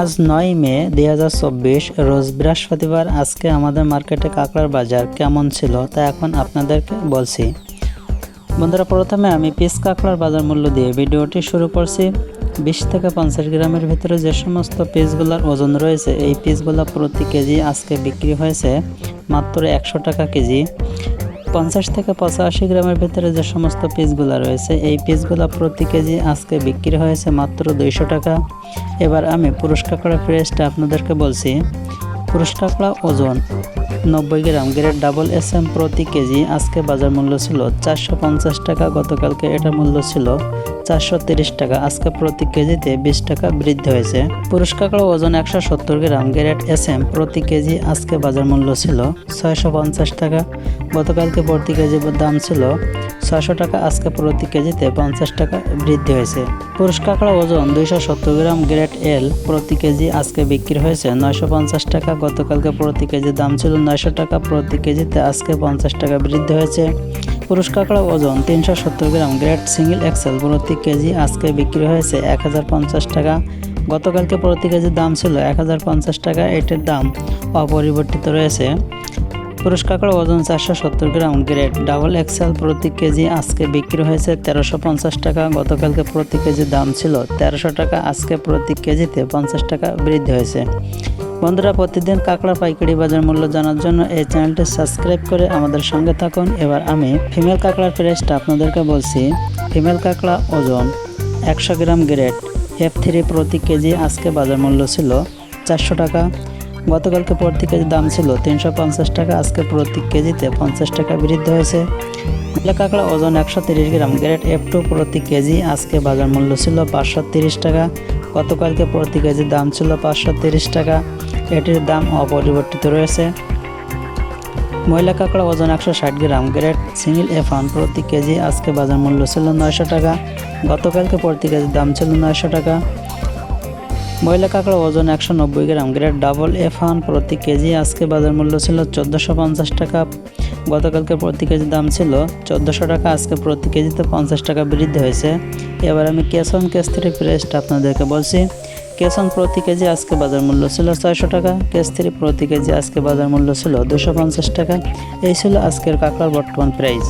আজ নয় মে দুই হাজার চব্বিশ, রোজ বৃহস্পতিবার আজকে আমাদের মার্কেটে কাঁকড়ার বাজার কেমন ছিল তা এখন আপনাদেরকে বলছি। বন্ধুরা, প্রথমে আমি পিস কাঁকড়ার বাজার মূল্য দিয়ে ভিডিওটি শুরু করছি। বিশ থেকে পঞ্চাশ গ্রামের ভিতরে যে সমস্ত পিসগুলোর ওজন রয়েছে, এই পিসগুলো প্রতি কেজি আজকে বিক্রি হয়েছে মাত্র একশো টাকা কেজি। পঞ্চাশ থেকে পঁচাশি গ্রামের ভিতরে যে সমস্ত পিসগুলো রয়েছে, এই পিসগুলো প্রতি কেজি আজকে বিক্রি হয়েছে মাত্র দুইশো টাকা। এবার আমি পুরস্কার করা প্রেসটা আপনাদেরকে বলছি। পুরুষ কাঁকড়া ওজন। নব্বই gram grade double S M প্রতি কেজি আজকে বাজার মূল্য ছিল চারশো পঞ্চাশ টাকা, গতকালকে এটার মূল্য ছিল চারশো তিরিশ টাকা, আজকে প্রতি কেজিতে বিশ টাকা বৃদ্ধি হয়েছে। পুরুষ কাঁকড়া ওজন একশো সত্তর গ্রাম গ্রেড এস এম প্রতি কেজি আজকে বাজার মূল্য ছিল ছয়শো পঞ্চাশ টাকা, গতকালকে প্রতি কেজি দাম ছিল ছয়শো টাকা, আজকে প্রতি কেজিতে পঞ্চাশ টাকা বৃদ্ধি হয়েছে। পুরুষ কাঁকড়া ওজন দুইশো সত্তর গ্রাম গ্রেড এল প্রতি কেজি আজকে বিক্রি হয়েছে নয়শো পঞ্চাশ টাকা গতকালকে প্রতি কেজি দাম ছিল নয়শো টাকা, প্রতি কেজিতে আজকে পঞ্চাশ টাকা বৃদ্ধি হয়েছে। পুরুষ কাঁকড়া ওজন তিনশো সত্তর গ্রাম, গ্রেড সিঙ্গেল এক্সেল, প্রতি কেজি আজকে বিক্রি হয়েছে এক হাজার পঞ্চাশ টাকা। গতকালকে প্রতি কেজির দাম ছিল এক হাজার পঞ্চাশ টাকা, এটির দাম অপরিবর্তিত রয়েছে। পুরুষ কাঁকড়া ওজন চারশো সত্তর গ্রাম, গ্রেড ডাবল এক্সেল, প্রতি কেজি আজকে বিক্রি হয়েছে তেরোশো পঞ্চাশ টাকা। গতকালকে প্রতি কেজি দাম ছিল তেরোশো টাকা, আজকে প্রতি কেজিতে পঞ্চাশ টাকা বৃদ্ধি হয়েছে। বন্ধুরা, প্রতিদিন কাঁকড়া পাইকারি বাজার মূল্য জানার জন্য এই চ্যানেলটি সাবস্ক্রাইব করে আমাদের সঙ্গে থাকুন। এবার আমি ফিমেল কাঁকড়ার প্রাইসটা আপনাদেরকে বলছি। ফিমেল কাঁকড়া ওজন একশো গ্রাম গ্রেড এফ থ্রি প্রতি কেজি আজকে বাজার মূল্য ছিল চারশো টাকা। গতকালকে প্রতি কেজি দাম ছিল তিনশো পঞ্চাশ টাকা, আজকে প্রতি কেজিতে পঞ্চাশ টাকা বৃদ্ধি হয়েছে। কাঁকড়া ওজন একশো তিরিশ গ্রাম, গ্রেড এফ টু প্রতি কেজি আজকে বাজার মূল্য ছিল পাঁচশো তিরিশ টাকা। গতকালকে প্রতি কেজির দাম ছিল পাঁচশো তিরিশ টাকা। এটির দাম অপরিবর্তিত রয়েছে। ময়লা কাঁকড়া ওজন একশো ষাট gram grade. Single F one প্রতি কেজি আজকে বাজার মূল্য ছিল নয়শো টাকা। গতকালকে প্রতি কেজির দাম ছিল নয়শো টাকা। ময়লা কাঁকড়া ওজন একশো নব্বই gram. Grade double F one প্রতি কেজি। আজকে বাজার মূল্য ছিল চোদ্দোশো পঞ্চাশ টাকা। গতকালকে প্রতি কেজি দাম ছিল চোদ্দোশো টাকা। আজকে প্রতি কেজিতে পঞ্চাশ টাকা বৃদ্ধি হয়েছে। এবার আমি কেস অন কেস থ্রি প্রেসটা আপনাদেরকে বলছি। কেস অন প্রতি কেজি আজকে বাজার মূল্য ছিল ছয়শো টাকা। কেস থ্রি প্রতি কেজি আজকে বাজার মূল্য ছিল দুশো পঞ্চাশ টাকা। এই ছিল আজকের কাঁকড়ার বর্তমান প্রাইস